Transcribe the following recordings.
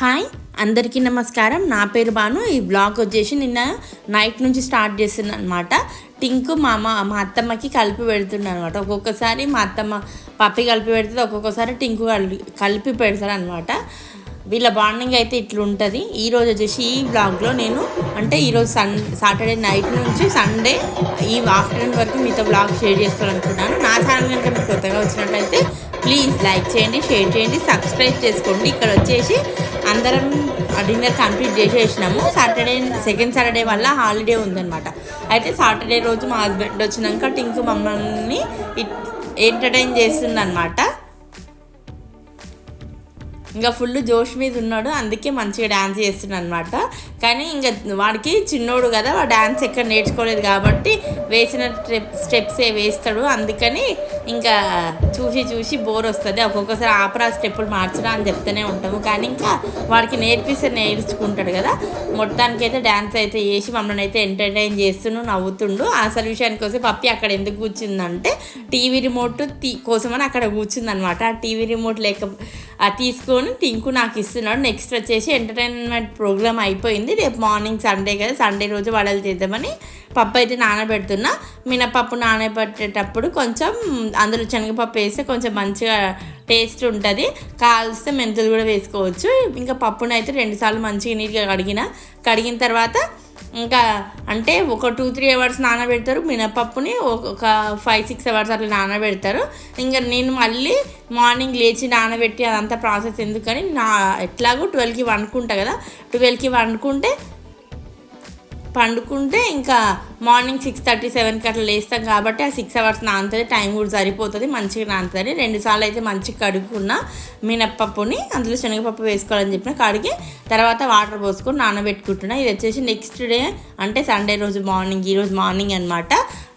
Hi అందరికీ నమస్కారం. నా పేరు బాను. ఈ బ్లాగ్ వచ్చేసి నిన్న నైట్ నుంచి స్టార్ట్ చేస్తున్నా అనమాట టింకు మా అమ్మ మా అత్తమ్మకి కలిపి పెడుతున్నా అనమాట ఒక్కొక్కసారి మా అత్తమ్మ పప్పి కలిపి పెడుతుంది ఒక్కొక్కసారి టింకు కలిపి కలిపి పెడతాడు అనమాట వీళ్ళ బాండింగ్ అయితే ఇట్లుంటుంది. ఈరోజు వచ్చేసి ఈ బ్లాగ్లో నేను అంటే ఈరోజు సన్ సాటర్డే నైట్ నుంచి సండే ఈ ఆఫ్టర్నూన్ వరకు మీతో బ్లాగ్ షేర్ చేసుకోవాలనుకుంటున్నాను. నా ఛానల్ కనుక మీకు కొత్తగా వచ్చినట్లయితే ప్లీజ్ లైక్ చేయండి షేర్ చేయండి సబ్స్క్రైబ్ చేసుకోండి. ఇక్కడ వచ్చేసి అందరం డిన్నర్ కంప్లీట్ చేసేసినాము. సాటర్డే సెకండ్ సాటర్డే వల్ల హాలిడే ఉందన్నమాట. అయితే సాటర్డే రోజు మా హస్బెండ్ వచ్చినాక టింకు మమ్మల్ని ఎంటర్టైన్ చేస్తుందన్నమాట. ఇంకా ఫుల్ జోష్ మీద ఉన్నాడు. అందుకే మంచిగా డ్యాన్స్ చేస్తున్నాడు అనమాట కానీ ఇంకా వాడికి చిన్నోడు కదా వాడు డ్యాన్స్ ఎక్కడ నేర్చుకోలేదు కాబట్టి వేసిన స్టెప్స్ స్టెప్సే వేస్తాడు. అందుకని ఇంకా చూసి చూసి బోర్ వస్తుంది. ఒక్కొక్కసారి ఆపరా స్టెప్పులు మార్చరా అని చెప్తూనే ఉంటాము. కానీ ఇంకా వాడికి నేర్పిస్తే నేర్చుకుంటాడు కదా. మొత్తానికి అయితే డ్యాన్స్ అయితే చేసి మమ్మల్ని అయితే ఎంటర్టైన్ చేస్తుండు నవ్వుతుండు. అసలు విషయానికి వస్తే పప్పి అక్కడ ఎందుకు కూర్చుందంటే టీవీ రిమోట్ తీ కోసమని అక్కడ కూర్చుందనమాట ఆ టీవీ రిమోట్ లేక ఆ తీసుకొని టింకు నాకు ఇస్తున్నాడు. నెక్స్ట్ వచ్చేసి ఎంటర్టైన్మెంట్ ప్రోగ్రామ్ అయిపోయింది. రేపు మార్నింగ్ సండే కదా. సండే రోజు వడలు చేద్దామని పప్పు అయితే నానబెడుతున్నా. మినపప్పు నానబెట్టేటప్పుడు కొంచెం అందులో శనగపప్పు వేస్తే కొంచెం మంచిగా టేస్ట్ ఉంటుంది. కాల్స్తే మెంతులు కూడా వేసుకోవచ్చు. ఇంకా పప్పును అయితే రెండుసార్లు మంచిగా నీట్గా కడిగిన. కడిగిన తర్వాత ఇంకా అంటే ఒక టూ త్రీ అవర్స్ నానబెడతారు. మినపప్పుని ఒక ఫైవ్ సిక్స్ అవర్స్ అట్లా నానబెడతారు. ఇంకా నేను మళ్ళీ మార్నింగ్ లేచి నానబెట్టి అదంతా ప్రాసెస్ ఎందుకని నా ఎట్లాగో ట్వెల్వ్కి వండుకుంటా కదా. ట్వెల్వ్కి వండుకుంటే పండుకుంటే ఇంకా మార్నింగ్ సిక్స్ థర్టీ సెవెన్కి అట్లా లేస్తాం కాబట్టి ఆ సిక్స్ అవర్స్ నానుతుంది టైం కూడా సరిపోతుంది మంచిగా నానుతుంది రెండుసార్లు అయితే మంచిగా కడుక్కున్న మినప్పప్పుని అందులో శనగపప్పు వేసుకోవాలని చెప్పిన కడిగి తర్వాత వాటర్ పోసుకొని నానబెట్టుకుంటున్నా. ఇది వచ్చేసి నెక్స్ట్ డే అంటే సండే రోజు మార్నింగ్ ఈరోజు మార్నింగ్ అనమాట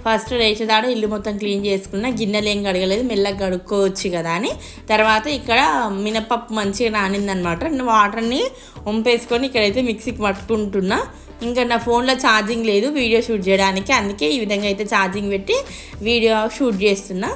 ఫస్ట్ లేచేదాడు ఇల్లు మొత్తం క్లీన్ చేసుకున్న. గిన్నెలు ఏం కడగలేదు మెల్లగా కడుక్కోవచ్చు కదా అని. తర్వాత ఇక్కడ మినపప్పు మంచిగా నానిందనమాట నేను వాటర్ని వంపేసుకొని ఇక్కడైతే మిక్సీకి పట్టుకుంటున్నా. ఇంకా నా ఫోన్లో ఛార్జింగ్ లేదు వీడియో షూట్ చేయడానికి. అందుకే ఈ విధంగా అయితే ఛార్జింగ్ పెట్టి వీడియో షూట్ చేస్తున్నా.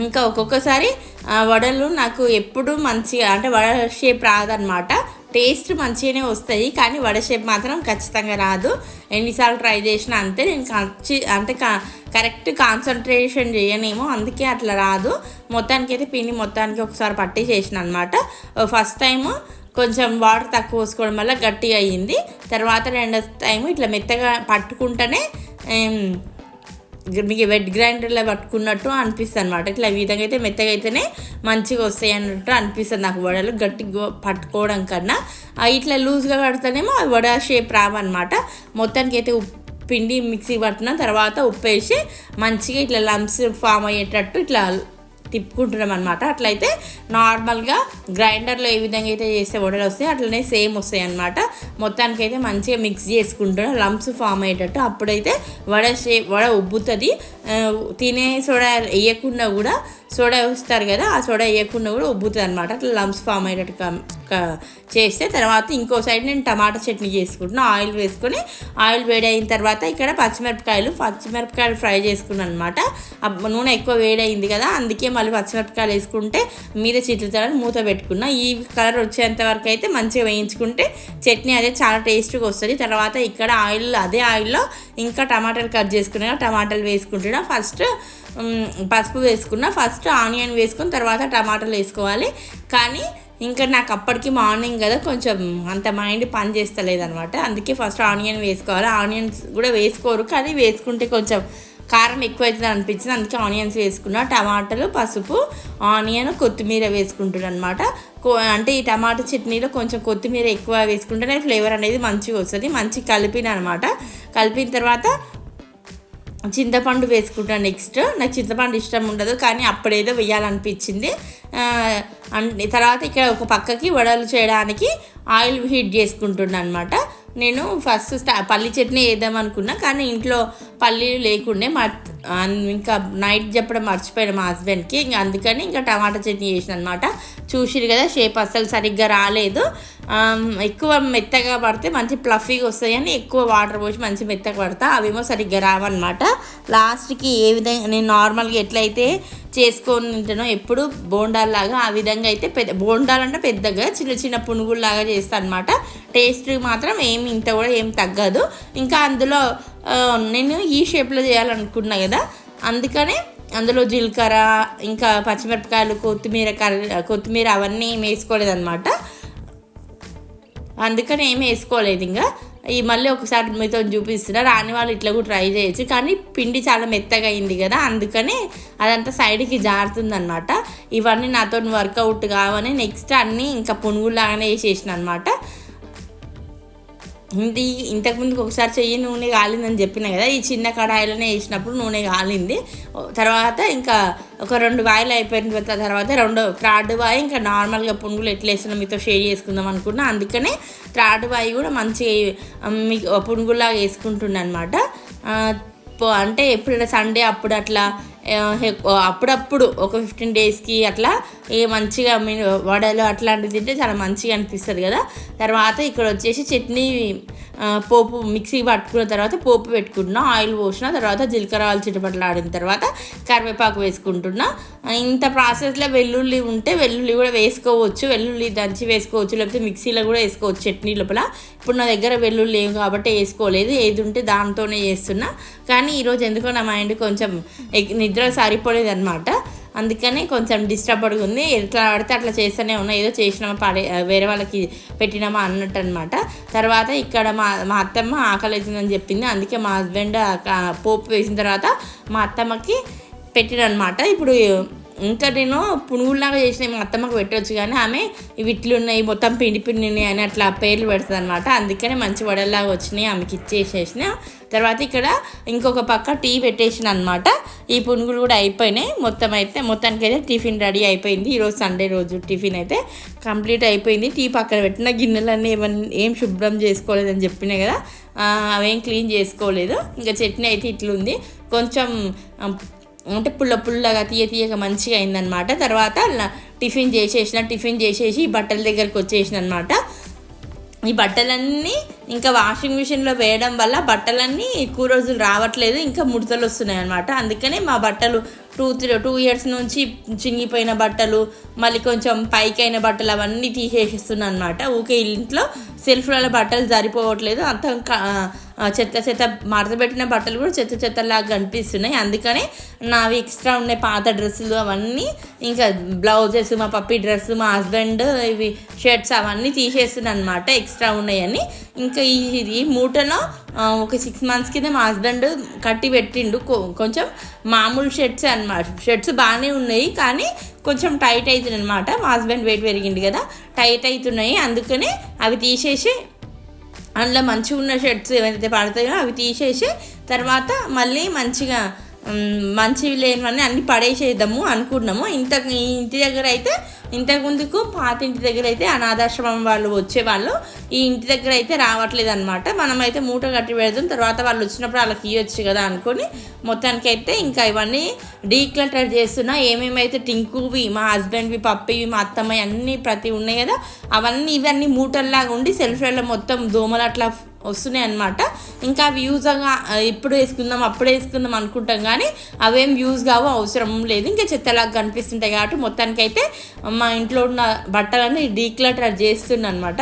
ఇంకా ఒక్కొక్కసారి ఆ, వడలు నాకు ఎప్పుడు మంచిగా అంటే వడ షేప్ రాదనమాట టేస్ట్ మంచిగానే వస్తాయి కానీ వడ షేప్ మాత్రం ఖచ్చితంగా రాదు. ఎన్నిసార్లు ట్రై చేసినా అంతే నేను ఖచ్చి అంటే క- కరెక్ట్ కాన్సన్ట్రేషన్ చేయనేమో అందుకే అట్లా రాదు. మొత్తానికి అయితే పిండి మొత్తానికి ఒకసారి పట్టి చేసిన అనమాట ఫస్ట్ టైము కొంచెం వాటర్ తక్కువ పోసుకోవడం వల్ల గట్టిగా అయ్యింది. తర్వాత రెండో టైం ఇట్లా మెత్తగా పట్టుకుంటేనే మీకు వెట్ గ్రైండర్లో పట్టుకున్నట్టు అనిపిస్తుంది అనమాట ఇట్లా ఈ విధంగా అయితే మెత్తగా అయితేనే మంచిగా వస్తాయి అన్నట్టు అనిపిస్తుంది నాకు వడలు. గట్టిగా పట్టుకోవడం కన్నా. ఇట్లా లూజ్గా కడితేనేమో అవి వడ షేప్ రావన్నమాట. మొత్తానికి అయితే ఉప్పు పిండి మిక్సీ పట్టిన తర్వాత ఉప్పు వేసి మంచిగా ఇట్లా లంప్స్ ఫామ్ అయ్యేటట్టు ఇట్లా తిప్పుకుంటున్నాం అనమాట అట్లయితే నార్మల్గా గ్రైండర్లో ఏ విధంగా అయితే చేస్తే వడలు వస్తాయి అట్లనే సేమ్ వస్తాయి అనమాట మొత్తానికి అయితే మంచిగా మిక్స్ చేసుకుంటున్నాం. లంప్స్ ఫామ్ అయ్యేటట్టు అప్పుడైతే వడ షే వడ ఉబ్బుతుంది. తినే సోడా వేయకుండా కూడా సోడా వేస్తారు కదా ఆ సోడా వేయకుండా కూడా ఉబ్బుతుంది అనమాట అట్లా లమ్స్ ఫామ్ అయ్యేటట్టు చేస్తే తర్వాత ఇంకో సైడ్ నేను టమాటా చట్నీ చేసుకుంటున్నా. ఆయిల్ వేసుకొని ఆయిల్ వేడి అయిన తర్వాత ఇక్కడ పచ్చిమిరపకాయలు పచ్చిమిరపకాయలు ఫ్రై చేసుకున్నాను అనమాట నూనె ఎక్కువ వేడైంది కదా అందుకే మళ్ళీ పచ్చిమిరపకాయలు వేసుకుంటే మీద చిట్లుతాడని మూత పెట్టుకున్నా. ఈ కలర్ వచ్చేంత వరకు అయితే మంచిగా వేయించుకుంటే చట్నీ అదే చాలా టేస్ట్గా వస్తుంది. తర్వాత ఇక్కడ ఆయిల్ అదే ఆయిల్లో ఇంకా టమాటాలు కట్ చేసుకున్నా టమాటాలు వేసుకుంటున్నా. ఫస్ట్ పసుపు వేసుకున్న. ఫస్ట్ ఆనియన్ వేసుకుని తర్వాత టమాటాలు వేసుకోవాలి. కానీ ఇంకా నాకు అప్పటికి మార్నింగ్ కదా కొంచెం అంత మైండ్ పని చేస్తలేదనమాట అందుకే ఫస్ట్ ఆనియన్ వేసుకోవాలి. ఆనియన్స్ కూడా వేసుకోరు కానీ వేసుకుంటే కొంచెం కారం ఎక్కువ అవుతుంది అనిపించింది. అందుకే ఆనియన్స్ వేసుకున్నా. టమాటాలు పసుపు ఆనియన్ కొత్తిమీర వేసుకుంటున్నాను అనమాట అంటే ఈ టమాటా చట్నీలో కొంచెం కొత్తిమీర ఎక్కువ వేసుకుంటేనే ఫ్లేవర్ అనేది మంచిగా వస్తుంది. మంచిగా కలిపిన అనమాట కలిపిన తర్వాత చింతపండు వేసుకుంటాను నెక్స్ట్ నాకు చింతపండు ఇష్టం ఉండదు కానీ అప్పుడేదో వేయాలనిపించింది. అన్- తర్వాత ఇక్కడ ఒక పక్కకి వడలు చేయడానికి ఆయిల్ హీట్ చేసుకుంటున్నాను అనమాట నేను ఫస్ట్ స్టా పల్లి చట్నీ వేద్దాం అనుకున్నా కానీ ఇంట్లో పల్లీలు లేకుండే మర్ ఇంకా నైట్ చెప్పడం మర్చిపోయాను మా హస్బెండ్కి ఇంకా అందుకని ఇంకా టమాటా చట్నీ చేసిన అనమాట చూసిరు కదా షేప్ అస్సలు సరిగ్గా రాలేదు. ఎక్కువ మెత్తగా పడితే మంచి ప్లఫీగా వస్తాయి అని ఎక్కువ వాటర్ పోసి మంచి మెత్తగా పడతా అవేమో సరిగ్గా రావన్నమాట లాస్ట్కి ఏ విధంగా నేను నార్మల్గా ఎట్లయితే చేసుకొని తింటానో ఎప్పుడు బోండాల్లాగా ఆ విధంగా అయితే పెద్ద బోండాలు అంటే పెద్దగా చిన్న చిన్న పునుగుల్లాగా చేస్తాను అనమాట టేస్ట్ మాత్రం ఏం ఏమి ఇంత కూడా ఏం తగ్గదు. ఇంకా అందులో నేను ఈ షేప్లో చేయాలనుకున్నా కదా అందుకనే అందులో జీలకర్ర ఇంకా పచ్చిమిరపకాయలు కొత్తిమీర కర్ర కొత్తిమీర అవన్నీ ఏం వేసుకోలేదన్నమాట. అందుకని ఏమి వేసుకోలేదు ఇంకా ఈ మళ్ళీ ఒకసారి మీతో చూపిస్తున్నా రాని వాళ్ళు ఇట్లా కూడా ట్రై చేయొచ్చు. కానీ పిండి చాలా మెత్తగా అయింది కదా అందుకని అదంతా సైడ్కి జారుతుంది అనమాట ఇవన్నీ నాతో వర్కౌట్ కావని నెక్స్ట్ అన్నీ ఇంకా పునుగులాగానే వేసేసిన అనమాట ఇది ఇంతకుముందుకు ఒకసారి చెయ్యి నూనె కాలిందని చెప్పిన కదా ఈ చిన్న కడాయిలోనే వేసినప్పుడు నూనె కాలింది. తర్వాత ఇంకా ఒక రెండు వాయిలు అయిపోయిన తర్వాత తర్వాత రెండో థర్డ్ వాయి ఇంకా నార్మల్గా పునుగులు ఎట్లా వేసినా మీతో షేర్ చేసుకుందాం అనుకున్నా. అందుకనే థర్డ్ వాయి కూడా మంచిగా మీకు పునుగులాగా వేసుకుంటున్నా అనమాట అంటే ఎప్పుడైనా సండే అప్పుడు అట్లా అప్పుడప్పుడు ఒక ఫిఫ్టీన్ డేస్కి అట్లా ఏ మంచిగా మీ వడలు అట్లాంటివి తింటే చాలా మంచిగా అనిపిస్తుంది కదా. తర్వాత ఇక్కడ వచ్చేసి చట్నీ పోపు మిక్సీ పట్టుకున్న తర్వాత పోపు పెట్టుకుంటున్నా ఆయిల్ పోసిన తర్వాత జీలకర్ర ఆలు చిటపట్లు ఆడిన తర్వాత కరివేపాకు వేసుకుంటున్నా. ఇంత ప్రాసెస్లో వెల్లుల్లి ఉంటే వెల్లుల్లి కూడా వేసుకోవచ్చు. వెల్లుల్లి దంచి వేసుకోవచ్చు. లేకపోతే మిక్సీలో కూడా వేసుకోవచ్చు చట్నీ లోపల. ఇప్పుడు నా దగ్గర వెల్లుల్లి లేవు కాబట్టి వేసుకోలేదు. ఏది ఉంటే దాంతోనే చేస్తున్నా. కానీ ఈరోజు ఎందుకో నా మైండ్ కొంచెం నిద్ర సరిపోలేదు అనమాట అందుకని కొంచెం డిస్టర్బ్ ఉంది ఎట్లా పడితే అట్లా చేస్తూనే ఉన్నా. ఏదో చేసినామా పడే వేరే వాళ్ళకి పెట్టినామా అన్నట్టు అనమాట తర్వాత ఇక్కడ మా మా అత్తమ్మ ఆకలి అవుతుందని చెప్పింది. అందుకే మా హస్బెండ్ పోపు వేసిన తర్వాత మా అత్తమ్మకి పెట్టినమాట ఇప్పుడు ఇంకా నేను పునుగుల్లాగా చేసిన మా అత్తమ్మకు పెట్టవచ్చు కానీ ఆమె ఇవి ఇట్లు ఉన్నాయి మొత్తం పిండి పిండి ఉన్నాయి అని అట్లా పేర్లు పెడుతుంది అనమాట అందుకనే మంచి వడల్లాగా వచ్చినాయి ఆమెకి ఇచ్చేసేసిన. తర్వాత ఇక్కడ ఇంకొక పక్క టీ పెట్టేసిన అనమాట ఈ పునుగులు కూడా అయిపోయినాయి. మొత్తం అయితే మొత్తానికి అయితే టిఫిన్ రెడీ అయిపోయింది. ఈరోజు సండే రోజు టిఫిన్ అయితే కంప్లీట్ అయిపోయింది. టీ పక్కన పెట్టిన గిన్నెలన్నీ ఏమన్నా ఏం శుభ్రం చేసుకోలేదని చెప్పినా కదా అవేం క్లీన్ చేసుకోలేదు. ఇంకా చట్నీ అయితే ఇట్లుంది. కొంచెం అంటే పుల్ల పుల్లగా తీయ తీయగా మంచిగా అయిందనమాట తర్వాత టిఫిన్ చేసేసిన టిఫిన్ చేసేసి బట్టల దగ్గరికి వచ్చేసిన అనమాట ఈ బట్టలన్నీ ఇంకా వాషింగ్ మిషన్లో వేయడం వల్ల బట్టలన్నీ ఎక్కువ రోజులు రావట్లేదు ఇంకా ముడతలు వస్తున్నాయి అనమాట అందుకనే మా బట్టలు టూ త్రీ టూ ఇయర్స్ నుంచి చినిగిపోయిన బట్టలు మళ్ళీ కొంచెం పైకైన బట్టలు అవన్నీ తీసేసిస్తున్నాను అనమాట ఊకే ఇంట్లో సెల్ఫ్లలో బట్టలు సరిపోవట్లేదు. అంత చెత్త చెత్త మడతపెట్టిన బట్టలు కూడా చెత్త చెత్తలాగా కనిపిస్తున్నాయి. అందుకనే నావి ఎక్స్ట్రా ఉన్నాయి పాత డ్రెస్సులు అవన్నీ ఇంకా బ్లౌజెస్ మా పప్పి డ్రెస్ మా హస్బెండ్ ఇవి షర్ట్స్ అవన్నీ తీసేస్తున్నాను అనమాట ఎక్స్ట్రా ఉన్నాయని. ఇంకా ఇది మూటను మూటలో ఒక సిక్స్ మంత్స్ కింద మా హస్బెండ్ కట్టి పెట్టిండు. కొ- కొంచెం మామూలు షర్ట్స్ అనమాట షర్ట్స్ బాగానే ఉన్నాయి కానీ కొంచెం టైట్ అవుతుంది అనమాట మా హస్బెండ్ వెయిట్ పెరిగింది కదా టైట్ అవుతున్నాయి అందుకనే అవి తీసేసి అందులో మంచిగా ఉన్న షర్ట్స్ ఏవైతే పడతాయో అవి తీసేసి తర్వాత మళ్ళీ మంచిగా మంచివి లేనివన్నీ అన్నీ పడేసేద్దాము అనుకున్నాము. ఇంత ఇంటి దగ్గర అయితే ఇంతకు ముందుకు పాత ఇంటి దగ్గర అయితే అనాథాశ్రమం వాళ్ళు వచ్చేవాళ్ళు. ఈ ఇంటి దగ్గర అయితే రావట్లేదు అనమాట మనమైతే మూట కట్టి పెడదాం తర్వాత వాళ్ళు వచ్చినప్పుడు వాళ్ళకి ఇవ్వచ్చు కదా అనుకొని మొత్తానికైతే ఇంకా ఇవన్నీ డీక్లటర్ చేస్తున్నా. ఏమేమైతే టింకువి మా హస్బెండ్వి పప్పివి మా అత్తమ్మ అన్నీ ప్రతి ఉన్నాయి కదా అవన్నీ ఇవన్నీ మూటల్లాగా ఉండి సెల్ఫ్లలో మొత్తం దోమలు అట్లా వస్తున్నాయి అనమాట ఇంకా అవి యూజ్గా ఇప్పుడు వేసుకుందాం అప్పుడు వేసుకుందాం అనుకుంటాం కానీ అవేం యూజ్ కావు అవసరం లేదు. ఇంకా చెత్తలాగా కనిపిస్తుంటాయి కాబట్టి మొత్తానికైతే మా ఇంట్లో ఉన్న బట్టలన్నీ డీక్లటర్ చేస్తున్నా అనమాట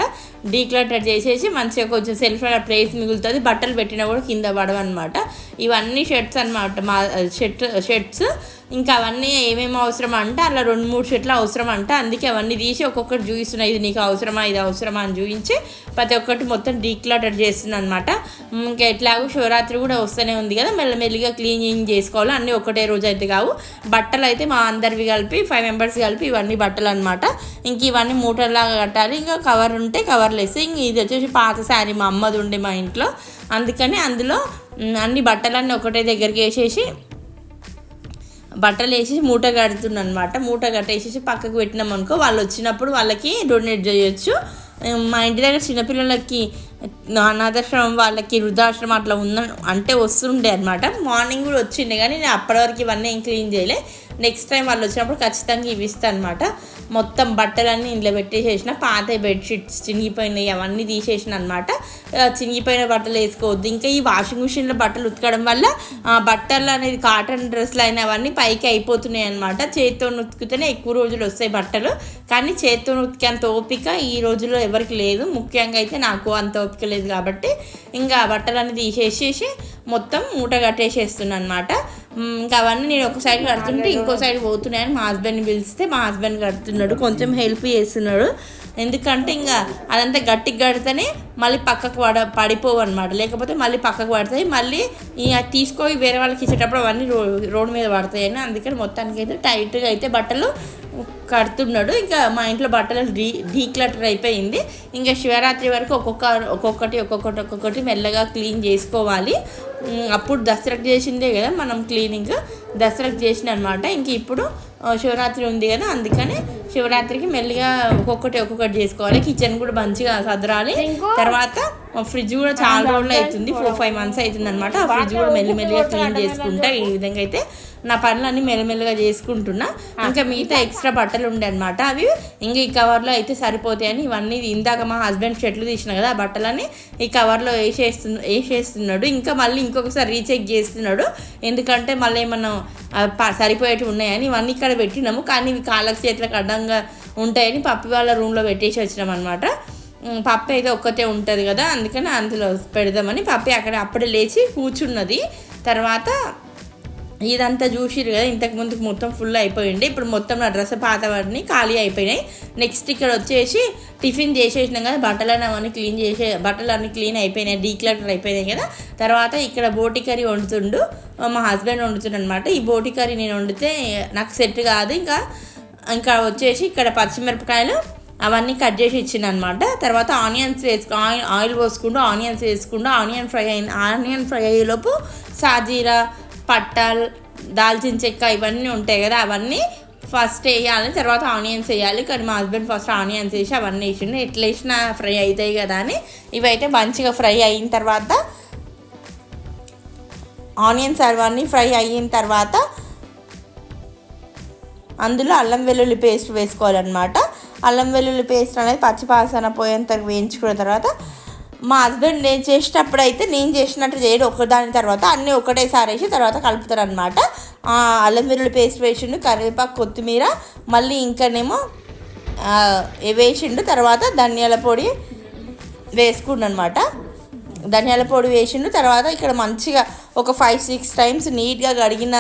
డీక్లటర్ చేసేసి మంచిగా కొంచెం సెల్ఫ్ ప్లేస్ మిగులుతుంది. బట్టలు పెట్టినా కూడా కింద పడవన్నమాట. ఇవన్నీ షర్ట్స్ అనమాట మా షర్ట్ షర్ట్స్ ఇంకా అవన్నీ ఏమేమి అవసరం అంటే అలా రెండు మూడు షర్ట్లు అవసరం అంటే అందుకే అవన్నీ తీసి ఒక్కొక్కటి చూపిస్తున్నాయి ఇది నీకు అవసరమా ఇది అవసరమా అని చూపించి ప్రతి ఒక్కటి మొత్తం డీక్లటర్ చేస్తున్నాను అనమాట ఇంకా ఎట్లాగో శివరాత్రి కూడా వస్తూనే ఉంది కదా. మెల్లమెల్లిగా క్లీనింగ్ చేసుకోవాలి. అన్నీ ఒకటే రోజు అయితే కావు. బట్టలు అయితే మా అందరివి కలిపి ఫైవ్ మెంబర్స్ కలిపి ఇవన్నీ బట్టలు అనమాట ఇంక ఇవన్నీ మూటల్లాగా కట్టాలి. ఇంకా కవర్ ఉంటే కవర్ వేసి ఇంక ఇది వచ్చేసి పాత శారీ మా అమ్మది ఉండే మా ఇంట్లో. అందుకని అందులో అన్ని బట్టలన్నీ ఒకటే దగ్గరికి వేసేసి బట్టలు వేసి మూట కడుతున్నాను అనమాట మూట కట్టేసేసి పక్కకు పెట్టినాం అనుకో వాళ్ళు వచ్చినప్పుడు వాళ్ళకి డొనేట్ చేయొచ్చు. మా ఇంటి దగ్గర చిన్నపిల్లలకి అనాథాశ్రమం వాళ్ళకి వృద్ధాశ్రమం అట్లా ఉందని అంటే వస్తుండే అనమాట మార్నింగ్ కూడా వచ్చిండే కానీ నేను అప్పటి వరకు ఇవన్నీ ఏం క్లీన్ చేయలే. నెక్స్ట్ టైం వాళ్ళు వచ్చినప్పుడు ఖచ్చితంగా ఇవి ఇస్తాను అనమాట మొత్తం బట్టలన్నీ ఇంట్లో పెట్టేసేసిన పాత బెడ్షీట్స్ చినిగిపోయినాయి అవన్నీ తీసేసిన అనమాట చినిగిపోయిన బట్టలు వేసుకోవద్దు. ఇంకా ఈ వాషింగ్ మిషన్లో బట్టలు ఉతకడం వల్ల బట్టలు అనేది కాటన్ డ్రెస్లు అయిన అవన్నీ పైకి అయిపోతున్నాయి అనమాట చేతితో ఉతికితేనే ఎక్కువ రోజులు వస్తాయి బట్టలు. కానీ చేతితో ఉతికేంత ఓపిక ఈ రోజుల్లో ఎవరికి లేదు. ముఖ్యంగా అయితే నాకు అంత ఓపిక లేదు కాబట్టి ఇంకా బట్టలన్నీ తీసేసేసి మొత్తం మూట కట్టేసేస్తున్నాను అనమాట ఇంకా అవన్నీ నేను ఒక సైడ్ కడుతుంటే ఇంకో సైడ్ పోతున్నాయని మా హస్బెండ్ని పిలిస్తే మా హస్బెండ్ కడుతున్నాడు. కొంచెం హెల్ప్ చేస్తున్నాడు. ఎందుకంటే ఇంకా అదంతా గట్టిగా కడితేనే మళ్ళీ పక్కకు పడ పడిపోవు అనమాట లేకపోతే మళ్ళీ పక్కకు పడతాయి. మళ్ళీ ఇక తీసుకొని వేరే వాళ్ళకి ఇచ్చేటప్పుడు అవన్నీ రో రోడ్డు మీద పడతాయని అందుకని మొత్తానికి అయితే టైట్గా అయితే బట్టలు కడుతున్నాడు. ఇంకా మా ఇంట్లో బట్టలు డీ డీక్లటర్ అయిపోయింది. ఇంకా శివరాత్రి వరకు ఒక్కొక్క ఒక్కొక్కటి ఒక్కొక్కటి ఒక్కొక్కటి మెల్లగా క్లీన్ చేసుకోవాలి. అప్పుడు దసరాకు చేసిందే కదా మనం క్లీనింగ్. దసరాకు చేసిన అనమాట ఇంక ఇప్పుడు శివరాత్రి ఉంది కదా అందుకని శివరాత్రికి మెల్లిగా ఒక్కొక్కటి ఒక్కొక్కటి చేసుకోవాలి. కిచెన్ కూడా మంచిగా సదరాలి. తర్వాత ఫ్రిడ్జ్ కూడా చాలా రోజులు అవుతుంది ఫోర్ ఫైవ్ మంత్స్ అవుతుంది అనమాట ఆ ఫ్రిడ్జ్ కూడా మెల్లిమెల్లిగా క్లీన్ చేసుకుంటా. ఈ విధంగా అయితే నా పనులన్నీ మెల్లమెల్లగా చేసుకుంటున్నా. ఇంకా మిగతా ఎక్స్ట్రా బట్టలు ఉండే అనమాట అవి ఇంకా ఈ కవర్లో అయితే సరిపోతాయని ఇవన్నీ ఇందాక మా హస్బెండ్ చెట్లు తీసిన కదా ఆ బట్టలని ఈ కవర్లో వేసేస్తు వేసేస్తున్నాడు. ఇంకా మళ్ళీ ఇంకొకసారి రీచెక్ చేస్తున్నాడు. ఎందుకంటే మళ్ళీ ఏమన్నా సరిపోయేటివి ఉన్నాయని ఇవన్నీ ఇక్కడ పెట్టినాము. కానీ ఇవి కాళ్ళకి చేతులకు అడ్డంగా ఉంటాయని పప్పి వాళ్ళ రూమ్లో పెట్టేసి వచ్చినాం అనమాట పప్పి అయితే ఒక్కతే ఉంటుంది కదా అందుకని అందులో పెడదామని పప్పి అక్కడ అప్పుడే లేచి కూర్చున్నది. తర్వాత ఇదంతా చూసిరు కదా ఇంతకు ముందుకు మొత్తం ఫుల్ అయిపోయింది ఇప్పుడు మొత్తం నా డ్రెస్ పాతవన్నీ ఖాళీ అయిపోయినాయి. నెక్స్ట్ ఇక్కడ వచ్చేసి టిఫిన్ చేసేసినాం కదా బట్టలు అవన్నీ క్లీన్ చేసే బట్టలు అన్నీ క్లీన్ అయిపోయినాయి డీక్లటర్ అయిపోయినాయి కదా. తర్వాత ఇక్కడ బోటి కర్రీ వండుతుండు మా హస్బెండ్ వండుతుండు అనమాట ఈ బోటి కర్రీ నేను వండితే నాకు సెట్ కాదు. ఇంకా ఇంకా వచ్చేసి ఇక్కడ పచ్చిమిరపకాయలు అవన్నీ కట్ చేసి ఇచ్చిన అనమాట తర్వాత ఆనియన్స్ వేసుకో ఆయిల్ ఆయిల్ పోసుకుంటూ ఆనియన్స్ వేసుకుంటూ ఆనియన్ ఫ్రై అయిన ఆనియన్ ఫ్రై అయ్యేలోపు సాజీరా పట్టాలు దాల్చిన చెక్క ఇవన్నీ ఉంటాయి కదా అవన్నీ ఫస్ట్ వేయాలి తర్వాత ఆనియన్స్ వేయాలి. కానీ మా హస్బెండ్ ఫస్ట్ ఆనియన్స్ వేసి అవన్నీ వేసిండు. ఎట్లా వేసినా ఫ్రై అవుతాయి కదా అని. ఇవైతే మంచిగా ఫ్రై అయిన తర్వాత ఆనియన్స్ అవన్నీ ఫ్రై అయిన తర్వాత అందులో అల్లం వెల్లుల్లి పేస్ట్ వేసుకోవాలన్నమాట. అల్లం వెల్లుల్లి పేస్ట్ అనేది పచ్చిపాసన పోయేంత వేయించుకున్న తర్వాత మా హస్బెండ్ నేను చేసేటప్పుడు అయితే నేను చేసినట్టు చేయడు. ఒకదాని తర్వాత అన్నీ ఒకటేసారి వేసి తర్వాత కలుపుతారు అనమాట అల్లం వెల్లుల్లి పేస్ట్ వేసిండు కరివేపాకు కొత్తిమీర మళ్ళీ ఇంకానేమో వేసిండు తర్వాత ధనియాల పొడి వేసుకుండు అనమాట ధనియాల పొడి వేసిండు తర్వాత ఇక్కడ మంచిగా ఒక ఫైవ్ సిక్స్ టైమ్స్ నీట్గా కడిగిన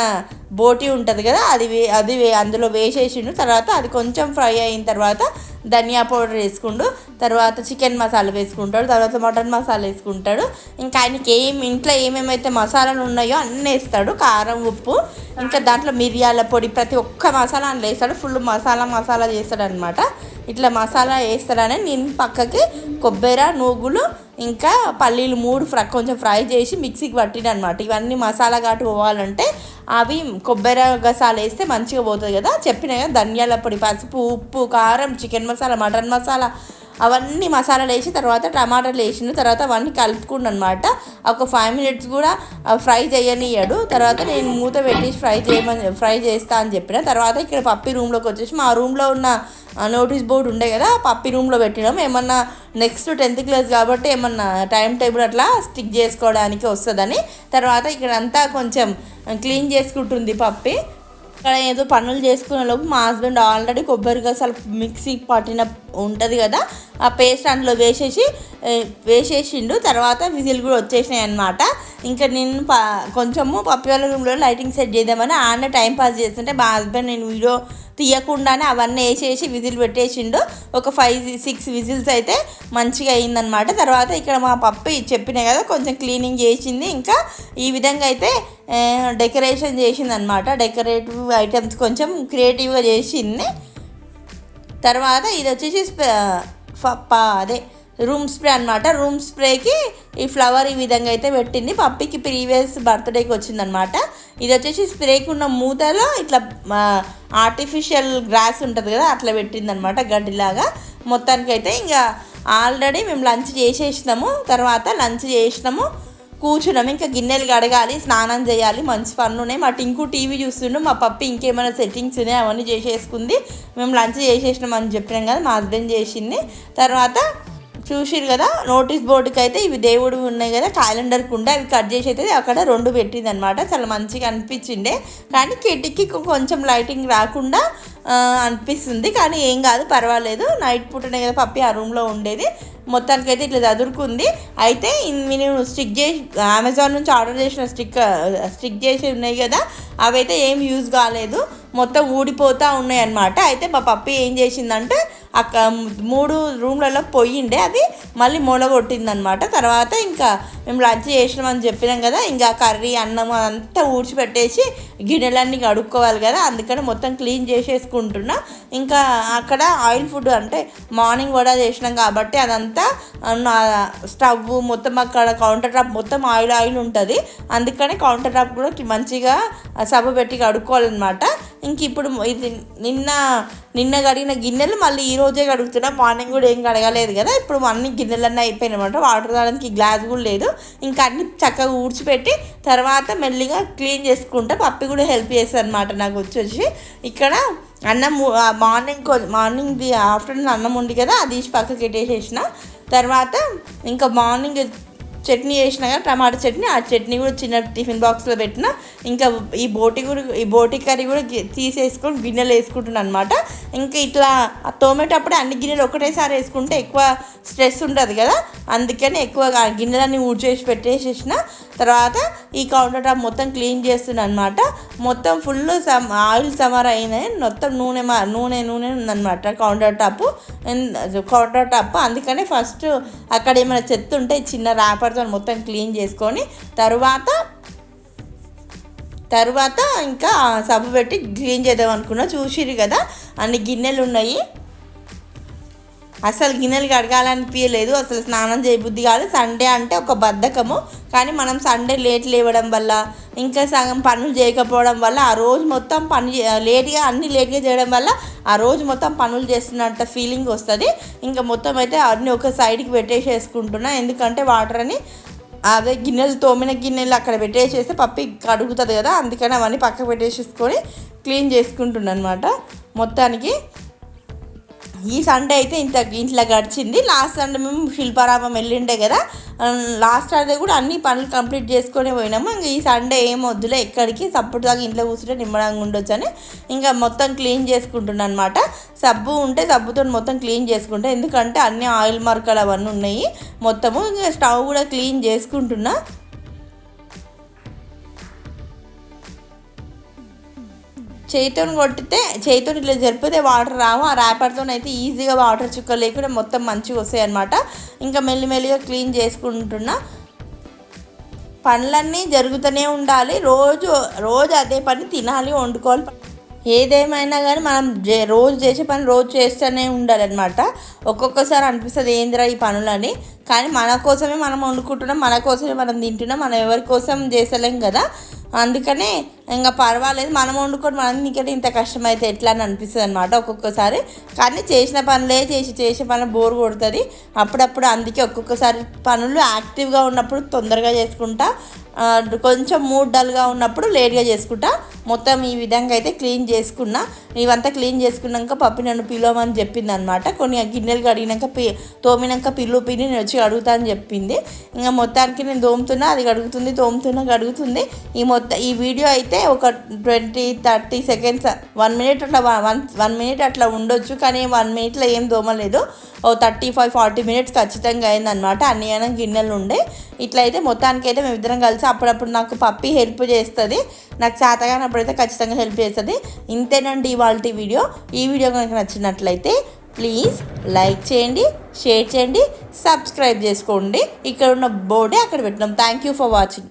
బోటి ఉంటుంది కదా అది వే అది వే అందులో వేసేసిండు. తర్వాత అది కొంచెం ఫ్రై అయిన తర్వాత ధనియా పౌడర్ వేసుకుండు. తర్వాత చికెన్ మసాలా వేసుకుంటాడు తర్వాత మటన్ మసాలా వేసుకుంటాడు. ఇంకా ఆయనకి ఏం ఇంట్లో ఏమేమైతే మసాలాలు ఉన్నాయో అన్నీ వేస్తాడు కారం ఉప్పు ఇంకా దాంట్లో మిరియాల పొడి ప్రతి ఒక్క మసాలా అందులో వేస్తాడు ఫుల్ మసాలా మసాలా చేస్తాడు అనమాట ఇట్లా మసాలా వేస్తాడని నేను పక్కకి కొబ్బరి నూగులు ఇంకా పల్లీలు మూడు ఫ్రై కొంచెం ఫ్రై చేసి మిక్సీకి పట్టిన అనమాట ఇవన్నీ మసాలా ఘాటు పోవాలంటే అవి కొబ్బరి గసాలు వేస్తే మంచిగా పోతుంది కదా. చెప్పిన కదా ధనియాల పొడి పసుపు ఉప్పు కారం చికెన్ మసాలా మటన్ మసాలా అవన్నీ మసాలాలు వేసి తర్వాత టమాటాలు వేసిన తర్వాత అవన్నీ కలుపుకుండా అనమాట ఒక ఫైవ్ మినిట్స్ కూడా ఫ్రై చేయనియ్యాడు. తర్వాత నేను మూత పెట్టేసి ఫ్రై చేయమని ఫ్రై చేస్తా అని చెప్పిన. తర్వాత ఇక్కడ పప్పి రూమ్లోకి వచ్చేసి మా రూమ్లో ఉన్న నోటీస్ బోర్డు ఉండే కదా పప్పి రూమ్లో పెట్టినాం. ఏమన్నా నెక్స్ట్ టెన్త్ క్లాస్ కాబట్టి ఏమన్నా టైం టేబుల్ అట్లా స్టిక్ చేసుకోవడానికి వస్తుందని. తర్వాత ఇక్కడ అంతా కొంచెం క్లీన్ చేసుకుంటుంది పప్పి. ఇక్కడ ఏదో పనులు చేసుకునే లోపు మా హస్బెండ్ ఆల్రెడీ కొబ్బరి గసాలు మిక్సీ పట్టిన ఉంటుంది కదా ఆ పేస్ట్ అందులో వేసేసి వేసేసిండు. తర్వాత విజిల్ కూడా వచ్చేసినాయి అనమాట ఇంకా నేను ప కొంచెము పప్పి వాళ్ళ రూమ్లో లైటింగ్ సెట్ చేద్దామని ఆడ టైం పాస్ చేస్తుంటే మా హస్బెండ్ నేను వీడియో తీయకుండానే అవన్నీ వేసేసి విజిల్ పెట్టేసిండు. ఒక ఫైవ్ సిక్స్ విజిల్స్ అయితే మంచిగా అయిందనమాట తర్వాత ఇక్కడ మా పప్పి చెప్పిన కదా కొంచెం క్లీనింగ్ చేసింది. ఇంకా ఈ విధంగా అయితే డెకరేషన్ చేసింది అనమాట డెకరేటివ్ ఐటమ్స్ కొంచెం క్రియేటివ్గా చేసింది. తర్వాత ఇది వచ్చేసి అదే రూమ్ స్ప్రే అనమాట రూమ్ స్ప్రేకి ఈ ఫ్లవర్ ఈ విధంగా అయితే పెట్టింది. పప్పికి ప్రీవియస్ బర్త్డేకి వచ్చిందనమాట ఇది వచ్చేసి స్ప్రేకి ఉన్న మూతలో ఇట్లా ఆర్టిఫిషియల్ గ్రాస్ ఉంటుంది కదా అట్లా పెట్టింది అనమాట గడ్డిలాగా. మొత్తానికైతే ఇంకా ఆల్రెడీ మేము లంచ్ చేసేసినాము. తర్వాత లంచ్ చేసినాము. కూర్చున్నాం ఇంకా గిన్నెలు కడగాలి స్నానం చేయాలి మంచి పనులు ఉన్నాయి. మా టింకు టీవీ చూస్తుండు మా పప్పి ఇంకేమైనా సెట్టింగ్స్ ఉన్నాయి అవన్నీ చేసేసుకుంది. మేము లంచ్ చేసేసినాం అని చెప్పినాం కదా మా హస్బెండ్ చేసింది. తర్వాత చూసిరు కదా? నోటీస్ బోర్డుకి అయితే ఇవి దేవుడు ఉన్నాయి కదా క్యాలెండర్ కుండ అవి కట్ చేసి అయితే అక్కడ రెండు పెట్టింది అనమాట చాలా మంచిగా అనిపించిండే. కానీ కిటికీ కొంచెం లైటింగ్ రాకుండా అనిపిస్తుంది. కానీ ఏం కాదు పర్వాలేదు. నైట్ పూటనే కదా పప్పి ఆ రూమ్లో ఉండేది. మొత్తానికి అయితే ఇట్లా చదురుకుంది. అయితే నేను స్టిక్ చేసి అమెజాన్ నుంచి ఆర్డర్ చేసిన స్టిక్ స్టిక్ చేసి ఉన్నాయి కదా అవైతే ఏం యూజ్ కాలేదు. మొత్తం ఊడిపోతూ ఉన్నాయి అనమాట అయితే మా పప్పి ఏం చేసిందంటే అక్క మూడు రూమ్లలో పోయిండే అది మళ్ళీ మూలగొట్టిందనమాట తర్వాత ఇంకా మేము లంచ్ చేసినామని చెప్పినాం కదా ఇంకా కర్రీ అన్నం అంతా ఊడ్చిపెట్టేసి గిన్నెలన్నీ కడుక్కోవాలి కదా అందుకని మొత్తం క్లీన్ చేసేసుకుంటున్నా. ఇంకా అక్కడ ఆయిల్ ఫుడ్ అంటే మార్నింగ్ కూడా చేసినాం కాబట్టి అదంతా నా స్టవ్ మొత్తం అక్కడ కౌంటర్ టాప్ మొత్తం ఆయిల్ ఆయిల్ ఉంటుంది. అందుకని కౌంటర్ టాప్ కూడా మంచిగా సబ్బు పెట్టి కడుక్కోవాలన్నమాట. ఇంక ఇప్పుడు ఇది నిన్న నిన్న కడిగిన గిన్నెలు మళ్ళీ ఈ రోజే కడుగుతున్నా. మార్నింగ్ కూడా ఏం కడగలేదు కదా. ఇప్పుడు అన్ని గిన్నెలన్నీ అయిపోయినాయి వాటర్ తాగడానికి గ్లాస్ కూడా లేదు. ఇంకా అన్ని చక్కగా ఊడ్చిపెట్టి తర్వాత మెల్లిగా క్లీన్ చేసుకుంటా పప్పి కూడా హెల్ప్ చేస్తారు అనమాట నాకు వచ్చేసి. ఇక్కడ అన్నం మార్నింగ్ మార్నింగ్ ఆఫ్టర్నూన్ అన్నం ఉంది కదా అది తీసి పక్కకి పెట్టేసేసిన. తర్వాత ఇంకా మార్నింగ్ చట్నీ చేసిన కదా టమాటా చట్నీ ఆ చట్నీ కూడా చిన్న టిఫిన్ బాక్స్లో పెట్టిన ఇంకా ఈ బోటి కూడా ఈ బోటి కర్రీ కూడా తీసేసుకొని గిన్నెలు వేసుకుంటున్నాను అనమాట ఇంకా ఇట్లా తోమేటప్పుడే అన్ని గిన్నెలు ఒకటేసారి వేసుకుంటే ఎక్కువ స్ట్రెస్ ఉంటుంది కదా. అందుకని ఎక్కువగా గిన్నెలన్నీ ఊడ్చేసి పెట్టేసేసిన తర్వాత ఈ కౌంటర్ టాప్ మొత్తం క్లీన్ చేస్తున్నాను అనమాట మొత్తం ఫుల్ సమ్ ఆయిల్ సమర్ అయినాయి. మొత్తం నూనె మా నూనె నూనె ఉందన్నమాట కౌంటర్ టాప్ కౌంటర్ టాప్ అందుకని ఫస్ట్ అక్కడ ఏమైనా చెత్త ఉంటే చిన్న ర్యాపర్తో మొత్తం క్లీన్ చేసుకొని తర్వాత తర్వాత ఇంకా సబ్బు పెట్టి క్లీన్ చేద్దాం అనుకున్నా. చూసిరు కదా అన్ని గిన్నెలు ఉన్నాయి. అసలు గిన్నెలు కడగాలనిపించలేదు అసలు స్నానం చేయబుద్ధి కాదు. సండే అంటే ఒక బద్ధకము. కానీ మనం సండే లేట్ లేవడం వల్ల ఇంకా సగం పనులు చేయకపోవడం వల్ల ఆ రోజు మొత్తం పని లేట్గా అన్ని లేట్గా చేయడం వల్ల ఆ రోజు మొత్తం పనులు చేస్తున్నట్ట ఫీలింగ్ వస్తుంది. ఇంకా మొత్తం అయితే అన్నీ ఒక సైడ్కి పెట్టేసేసుకుంటున్నా. ఎందుకంటే వాటర్ అని అదే గిన్నెలు తోమిన గిన్నెలు అక్కడ పెట్టేసేస్తే పప్పి కడుగుతుంది కదా అందుకని అవన్నీ పక్కకు పెట్టేసేసుకొని క్లీన్ చేసుకుంటున్నాను అనమాట మొత్తానికి ఈ సండే అయితే ఇంత ఇంట్లో గడిచింది. లాస్ట్ సండే మేము శిల్పారామం వెళ్ళిండే కదా. లాస్ట్ సండే కూడా అన్ని పనులు కంప్లీట్ చేసుకొని పోయినాము. ఇంకా ఈ సండే ఏం వద్దులే ఎక్కడికి సప్పుడు దాకా ఇంట్లో కూర్చుంటే నిమ్మడంగా ఉండొచ్చు అని ఇంకా మొత్తం క్లీన్ చేసుకుంటున్నాను అనమాట సబ్బు ఉంటే సబ్బుతో మొత్తం క్లీన్ చేసుకుంటా. ఎందుకంటే అన్ని ఆయిల్ మార్కలు అవన్నీ ఉన్నాయి. మొత్తము ఇంకా స్టవ్ కూడా క్లీన్ చేసుకుంటున్నా. చేతితో కొట్టితే చేతితో ఇట్లా జరిపితే వాటర్ రావు. ఆ ర్యాపర్తో అయితే ఈజీగా వాటర్ చుక్క లేకుండా మొత్తం మంచిగా వస్తాయి అనమాట ఇంకా మెల్లిమెల్లిగా క్లీన్ చేసుకుంటున్నా. పనులన్నీ జరుగుతూనే ఉండాలి. రోజు రోజు అదే పని తినాలి వండుకోవాలి. ఏదేమైనా కానీ మనం రోజు చేసే పని రోజు చేస్తూనే ఉండాలన్నమాట. ఒక్కొక్కసారి అనిపిస్తుంది ఏందిరా ఈ పనులని? కానీ మన కోసమే మనం వండుకుంటున్నాం మన కోసమే మనం తింటున్నాం మనం ఎవరి కోసం చేసలేం కదా. అందుకనే ఇంకా పర్వాలేదు మనం వండుకొని మనం ఇంకటి ఇంత కష్టమైతే ఎట్లా అని అనిపిస్తుంది అనమాట ఒక్కొక్కసారి. కానీ చేసిన పనులే చేసి చేసే పని బోర్ కొడుతుంది. అప్పుడప్పుడు అందుకే ఒక్కొక్కసారి పనులు యాక్టివ్గా ఉన్నప్పుడు తొందరగా చేసుకుంటా కొంచెం మూడ్ డల్గా ఉన్నప్పుడు లేట్గా చేసుకుంటా. మొత్తం ఈ విధంగా అయితే క్లీన్ చేసుకున్నా. ఇవంతా క్లీన్ చేసుకున్నాక పప్పి నన్ను పిలవమని చెప్పింది అనమాట కొన్ని గిన్నెలు కడిగినాక పి తోమినాక పిల్లు పిని నేను వచ్చి అడుగుతా అని చెప్పింది. ఇంకా మొత్తానికి నేను తోముతున్నా అది కడుగుతుంది తోముతున్నా కడుగుతుంది. ఈ మొత్తం ఈ వీడియో అయితే ఒక twenty thirty seconds one minute అట్లా వన్ వన్ మినిట్ అట్లా ఉండొచ్చు కానీ వన్ మినిట్లో ఏం దోమలేదు. ఓ థర్టీ ఫైవ్ ఫార్టీ మినిట్స్ ఖచ్చితంగా అయిందనమాట అన్ని అయినా గిన్నెలు ఉండే. ఇట్లా అయితే మొత్తానికి అయితే మేము ఇద్దరం కలిసి అప్పుడప్పుడు నాకు పప్పి హెల్ప్ చేస్తుంది. నాకు చేతగానప్పుడైతే ఖచ్చితంగా హెల్ప్ చేస్తుంది. ఇంతేనండి ఇవాళ వీడియో. ఈ వీడియో కనుక నచ్చినట్లయితే ప్లీజ్ లైక్ చేయండి షేర్ చేయండి సబ్స్క్రైబ్ చేసుకోండి. ఇక్కడ ఉన్న బోర్డే అక్కడ పెట్టినాం. Thank you for watching